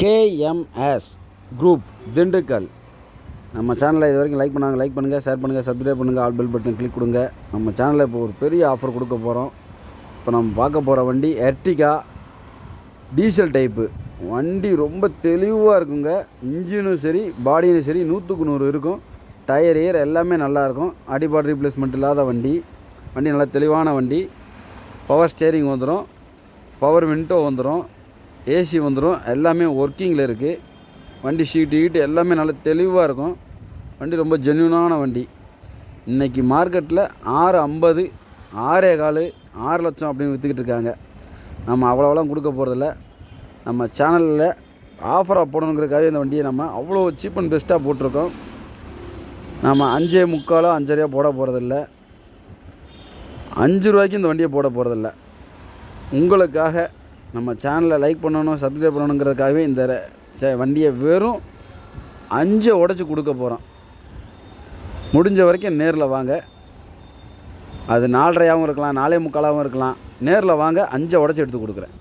KMS group Dindigul. நம்ம சேனலை இது வரைக்கும் லைக் பண்ணாங்க லைக் பண்ணுங்கள் ஷேர் பண்ணுங்கள் சப்ஸ்கிரைப் பண்ணுங்கள் ஆல் பெல் பட்டன் கிளிக் கொடுங்க. நம்ம சேனலில் இப்போ ஒரு பெரிய ஆஃபர் கொடுக்க போகிறோம் இப்போ நம்ம பார்க்க போகிற வண்டி எர்டிகா டீசல் டைப்பு வண்டி ரொம்ப தெளிவாக இருக்குங்க. இன்ஜினும் சரி பாடியும் சரி நூற்றுக்கு நூறு இருக்கும். டயர் ஏர் எல்லாமே நல்லாயிருக்கும் அடிபாடு ரீப்ளேஸ்மெண்ட் இல்லாத வண்டி. வண்டி நல்லா தெளிவான வண்டி. பவர் ஸ்டேரிங் வந்துடும் பவர் விண்டோ வந்துடும் ஏசி வந்துடும் எல்லாமே ஒர்க்கிங்கில் இருக்குது வண்டி ஷீட்டு கீட்டு எல்லாமே நல்ல தெளிவாக இருக்கும். வண்டி ரொம்ப ஜென்யூனான வண்டி. இன்றைக்கி மார்க்கெட்டில் ஆறு ஐம்பது ஆறே கால் ஆறு லட்சம் அப்படின்னு விற்றுக்கிட்டு இருக்காங்க. நம்ம அவ்வளோவெல்லாம் கொடுக்க போகிறதில்ல நம்ம சேனலில் ஆஃபராக போடணுங்கிறதுக்காக இந்த வண்டியை நம்ம அவ்வளோ சீப் அண்ட் பெஸ்ட்டாக போட்டிருக்கோம். நம்ம அஞ்சே முக்காலோ அஞ்சரையோ போட போகிறதில்ல அஞ்சு ரூபாய்க்கு இந்த வண்டியை போட போகிறதில்ல உங்களுக்காக நம்ம சேனலை லைக் பண்ணணும் சப்ஸ்கிரைப் பண்ணணுங்கிறதுக்காகவே இந்த வண்டியை வெறும் அஞ்சை உடச்சி கொடுக்க போகிறோம் முடிஞ்ச வரைக்கும் நேரில் வாங்க. அது நாலரையாகவும் இருக்கலாம் நாலே முக்காலாகவும் இருக்கலாம். நேரில் வாங்க அஞ்சை உடச்சி எடுத்து கொடுக்குறேன்.